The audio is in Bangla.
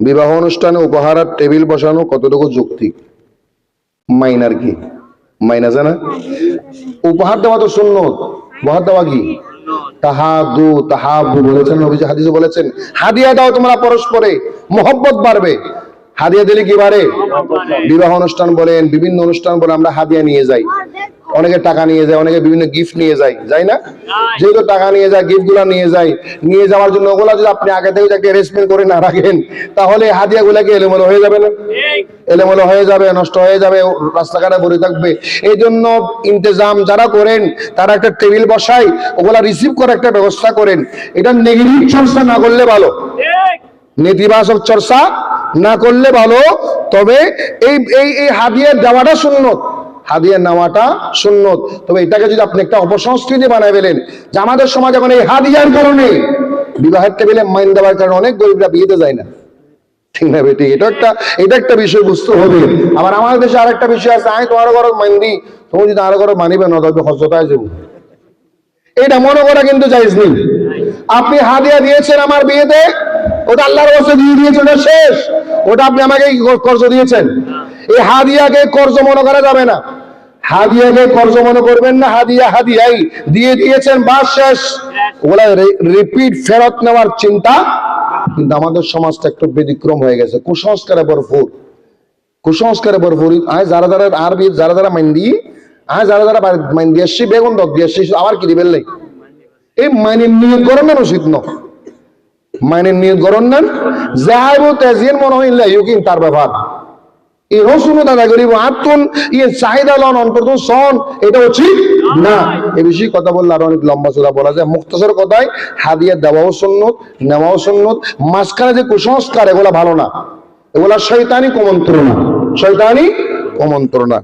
বিবাহ অনুষ্ঠানে উপহার আর টেবিল বসানো কতটুকু যুক্তি? মাইনার কি? মাইনা জানা উপহার দেওয়া তো শূন্য উপহার দেওয়া কি? তাহাদু, তাহাবু বলেছেন হাদিসে বলেছেন, হাদিয়া দাও তোমরা পরস্পরে, মোহব্বত বাড়বে। হাদিয়া দিলে কি বাড়ে? বিবাহ অনুষ্ঠান বলেন বিভিন্ন অনুষ্ঠান বলে আমরা হাদিয়া নিয়ে যাই। অনেকে টাকা নিয়ে যায় অনেকে বিভিন্ন গিফট নিয়ে যায় যাই না? যেহেতু টাকা নিয়ে যায় গিফটগুলা নিয়ে যায় নিয়ে যাওয়ার জন্য ওগুলা যদি আপনি আগে থেকে যাকে অ্যারেঞ্জমেন্ট করে না রাখেন তাহলে হাদিয়া গুলাকে এলোমেলো হয়ে যাবে না? এলোমেলো হয়ে যাবে নষ্ট হয়ে যাবে রাস্তাঘাটে ভরে থাকবে। এই জন্য ইন্তজাম যারা করেন তারা একটা টেবিল বসাই ওগুলা রিসিভ করে একটা ব্যবস্থা করেন। এটা নেগেটিভ চর্চা না করলে ভালো। নেতিবাচক চর্চা না করলে ভালো, তবে এই এই এই হাদিয়া দেওয়াটা সুন্নত। হাদিয়া নেওয়াটা সুন্নত। তবে এটাকে যদি আপনি একটা অপসংস্কৃতি বানায় ফেলেন, যে আমাদের সমাজ এখন এই হাদিয়ার কারণে বিবাহের টেবিলে মাইন দেওয়ার কারণে অনেক গরিবরা বিয়েতে যায় না। ঠিক এটা একটা এটা একটা বিষয় হবে। আমাদের দেশে বিষয় আছে, আমি ঘর মাইন তুমি যদি আর ঘর মানিবে এটা মনে করা কিন্তু আপনি হাদিয়া দিয়েছেন আমার বিয়েতে ওটা আল্লাহর কাছে দিয়ে দিয়েছেন ওটা শেষ। ওটা আপনি আমাকে কর্জ দিয়েছেন? এই হাদিয়াকে কর্জ মনে করা যাবে না। হাদিয়াকে কর্জ মনে করবেন না, হাদিয়া হাদিয়াই। দিয়ে দিয়েছেন, বাস শেষ। ওগুলা রিপিট ফেরত নেওয়ার চিন্তা কিন্তু আমাদের সমাজটা একটু ব্যতিক্রম হয়ে গেছে। কুসংস্কারে ভরপুর। কুসংস্কারে ভরপুর। আয় যারা যারা আর বি- যারা যারা মাইন দিই আয় যারা যারা মাইন দিয়ে আসছি বেগুন দক দিয়ে আসছি আবার কি দিবেন এই মাইনের নিয়ে না উচিত ন মাইনের নিয়োগ করেন না যাহাইব তেজিন মনে ইউকিন তার ব্যাপার এটা উচিত না। এ বিষয়ে কথা লম্বা বলা যায়। মুক্তসর কথায় হাদিয়া দেওয়াও সুন্নত, নেওয়াও সুন্নত। মাঝখানে যে কুসংস্কার, এগুলা ভালো না। এগুলা শৈতানি কুমন্ত্রণা। শৈতানি কুমন্ত্রণা।